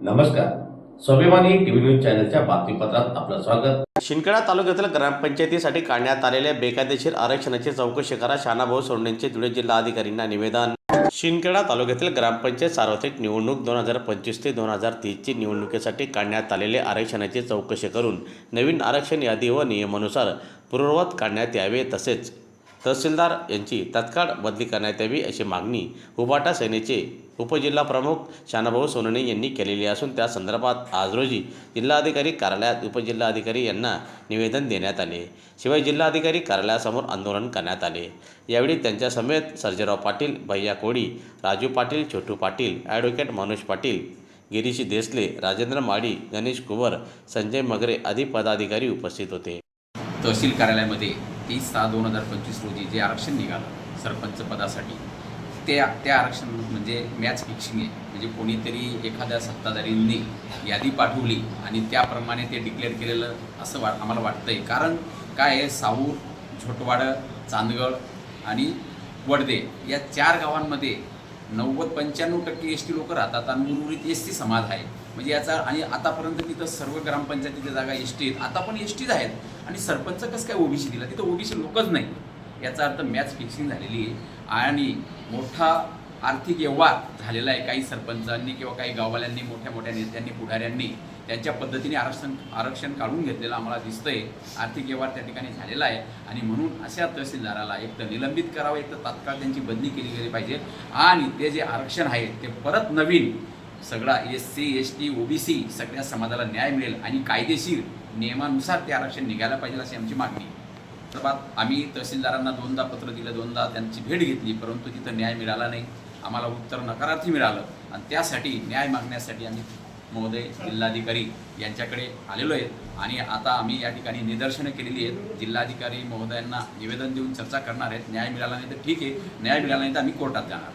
नमस्कार. स्वाभिमानी TV news चॅनलच्या बातमीपत्रात आपलं स्वागत. शिंदखेडा तालुक्यातील ग्रामपंचायतीसाठी काढण्यात आलेल्या बेकायदेशीर आरक्षणाची चौकशी करा शानाभाऊ सोंडेंचे धुळे जिल्हाधिकाऱ्यांना निवेदन. शिंदखेडा तालुक्यातील ग्रामपंचायत सार्वत्रिक निवडणूक दोन हजार पंचवीस ते दोन हजार तीसची निवडणुकीसाठी काढण्यात आलेले आरक्षणाची चौकशी करून नवीन आरक्षण यादी व नियमानुसार पूर्ववत काढण्यात यावे तसेच तहसीलदार यांची तत्काळ बदली करण्यात यावी अशी मागणी उबाटा सेनेचे उपजिल्हा प्रमुख शानाभाऊ सोनवणे यांनी केलेली असून त्या संदर्भात आज रोजी जिल्हाधिकारी कार्यालयात उपजिल्हाधिकारी यांना निवेदन देण्यात आले. शिवाय जिल्हाधिकारी कार्यालयासमोर आंदोलन करण्यात आले. यावेळी त्यांच्या समेत सर्जेराव पाटील भैया कोळी राजू पाटील छोटू पाटील ॲडव्होकेट मनोज पाटील गिरीश देसले राजेंद्र माळी गणेश कुवर संजय मगरे आदी पदाधिकारी उपस्थित होते. तहसील कार्यालयामध्ये तीस सहा दोन हजार पंचवीस रोजी जे आरक्षण निघालं सरपंच पदासाठी ते त्या आरक्षण म्हणजे मॅच फिक्सिंग आहे. म्हणजे कोणीतरी एखाद्या सत्ताधारींनी यादी पाठवली आणि त्याप्रमाणे ते डिक्लेअर केलेलं असं वा आम्हाला वाटतं आहे कारण काय आहे? साऊर झोटवाडं चांदगड आणि वडदे या चार गावांमध्ये नव्वद पंच्याण्णव टक्के एस टी लोक राहतात आणि उर्वरित एस टी समाज आहे. म्हणजे याचा आणि आतापर्यंत तिथं सर्व ग्रामपंचायतीच्या जागा एस टी आहेत. आता पण एस टीच आहेत. आणि सरपंच कसं काय ओबीसी दिला? तिथं ओबीसी लोकच नाही. याचा अर्थ मॅच फिक्सिंग झालेली आहे. आणि मोठा आर्थिक व्यवहार झालेला आहे. काही सरपंचांनी किंवा काही गाववाल्यांनी मोठ्या मोठ्या नेत्यांनी पुढाऱ्यांनी त्यांच्या पद्धतीने आरक्षण आरक्षण काढून घेतलेलं आम्हाला दिसतंय. आर्थिक व्यवहार त्या ठिकाणी झालेला आहे. आणि म्हणून अशा तहसीलदाराला एक तर निलंबित करावं एक तर तात्काळ त्यांची बदली केली गेली पाहिजे. आणि ते जे आरक्षण आहे ते परत नवीन सगळा S C S T OBC सगळ्या समाजाला न्याय मिळेल आणि कायदेशीर नियमानुसार ते आरक्षण निघायला पाहिजे अशी आमची मागणी आम्ही तहसीलदारांना दोनदा पत्र दिलं दोनदा त्यांची भेट घेतली परंतु तिथं न्याय मिळाला नाही. आम्हाला उत्तर नकारार्थी मिळालं. आणि त्यासाठी न्याय मागण्यासाठी आम्ही महोदय जिल्हाधिकारी यांच्याकडे आलेलो आहेत आणि आता आम्ही या ठिकाणी निदर्शनं केलेली आहेत. जिल्हाधिकारी महोदयांना निवेदन देऊन चर्चा करणार आहेत. न्याय मिळाला नाही तर ठीक आहे. न्याय मिळाला नाही तर आम्ही कोर्टात जाणार.